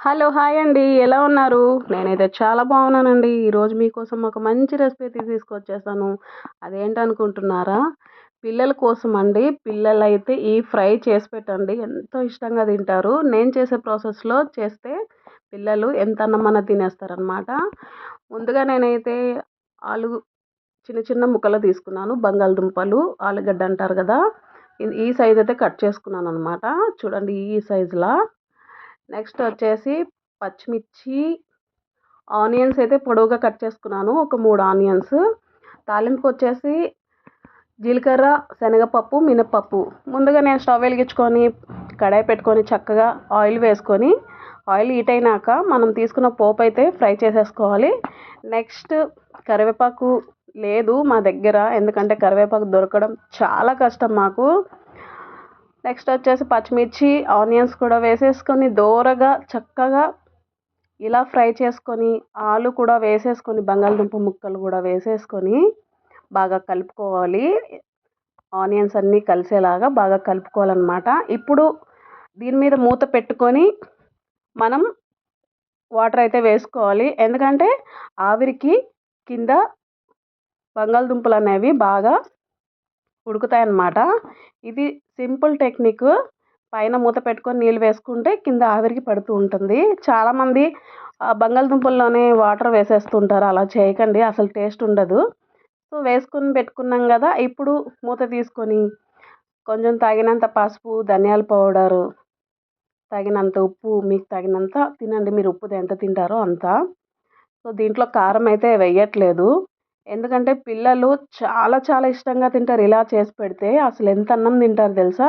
Hello hi అండి. ఎలా ఉన్నారు? నేనైతే చాలా బాగున్నానండి. ఈరోజు మీకోసం ఒక మంచి రెసిపీ తీసుకొచ్చేసాను. అదేంటనుకుంటున్నారా పిల్లల కోసం అండి. పిల్లలు అయితే ఈ ఫ్రై చేసి పెట్టండి. ఎంతో ఇష్టంగా తింటారు. నేను చేసే ప్రాసెస్లో చేస్తే పిల్లలు ఎంత అన్నమన్నా తినేస్తారనమాట ముందుగా నేనైతే ఆలు చిన్న చిన్న ముక్కలు తీసుకున్నాను. బంగాళదుంపలు ఆలుగడ్డ అంటారు కదా? ఈ సైజ్ అయితే కట్ చేసుకున్నాను అనమాట చూడండి ఈ సైజులా నెక్స్ట్ వచ్చేసి పచ్చిమిర్చి ఆనియన్స్ అయితే పొడవుగా కట్ చేసుకున్నాను ఒక మూడు ఆనియన్స్. తాలింపుకి వచ్చేసి జీలకర్ర శనగపప్పు మినప్పప్పు. ముందుగా నేను స్టవ్ వెలిగించుకొని కడాయి పెట్టుకొని చక్కగా ఆయిల్ వేసుకొని ఆయిల్ హీట్ అయినాక మనం తీసుకున్న పోపు అయితే ఫ్రై చేసేసుకోవాలి. నెక్స్ట్ కరివేపాకు లేదు మా దగ్గర ఎందుకంటే కరివేపాకు దొరకడం చాలా కష్టం మాకు. నెక్స్ట్ వచ్చేసి పచ్చిమిర్చి ఆనియన్స్ కూడా వేసేసుకొని దోరగా చక్కగా ఇలా ఫ్రై చేసుకొని ఆలు కూడా వేసేసుకొని బంగాళదుంప ముక్కలు కూడా వేసేసుకొని బాగా కలుపుకోవాలి. ఆనియన్స్ అన్నీ కలిసేలాగా బాగా కలుపుకోవాలన్నమాట. ఇప్పుడు దీని మీద మూత పెట్టుకొని మనం వాటర్ అయితే వేసుకోవాలి. ఎందుకంటే ఆవిరికి కింద బంగాళదుంపలు అనేవి బాగా ఉడుకుతాయి అన్నమాట ఇది సింపుల్ టెక్నిక్. పైన మూత పెట్టుకొని నీళ్ళు వేసుకుంటే కింద ఆవిరికి పడుతూ ఉంటుంది. చాలామంది బంగాళదుంపల్లోనే వాటర్ వేసేస్తుంటారు. అలా చేయకండి అసలు టేస్ట్ ఉండదు. సో వేసుకొని పెట్టుకున్నాం కదా ఇప్పుడు మూత తీసుకొని కొంచెం తగినంత పసుపు ధనియాల పౌడరు తగినంత ఉప్పు మీకు తగినంత తినండి మీరు ఉప్పు ఎంత తింటారో అంత. సో దీంట్లో కారం అయితే వేయట్లేదు. ఎందుకంటే పిల్లలు చాలా చాలా ఇష్టంగా తింటారు. ఇలా చేసి పెడితే అసలు ఎంత అన్నం తింటారు తెలుసా?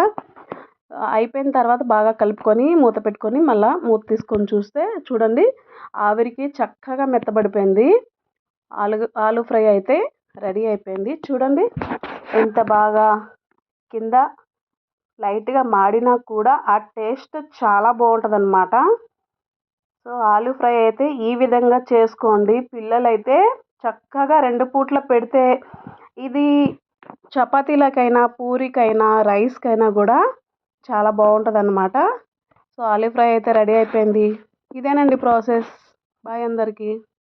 అయిపోయిన తర్వాత బాగా కలుపుకొని మూత పెట్టుకొని మళ్ళీ మూత తీసుకొని చూస్తే చూడండి ఆవిరికి చక్కగా మెత్తబడిపోయింది. ఆలు ఆలు ఫ్రై అయితే రెడీ అయిపోయింది. చూడండి ఎంత బాగా కింద లైట్గా మాడినా కూడా ఆ టేస్ట్ చాలా బాగుంటుంది సో ఆలు ఫ్రై అయితే ఈ విధంగా చేసుకోండి. పిల్లలైతే చక్కగా రెండు పూట్ల పెడితే ఇది చపాతీలకైనా పూరికైనా రైస్కైనా కూడా చాలా బాగుంటుంది అన్నమాట సో ఆలూ ఫ్రై అయితే రెడీ అయిపోయింది. ఇదేనండి ప్రాసెస్. బాయ్ అందరికీ.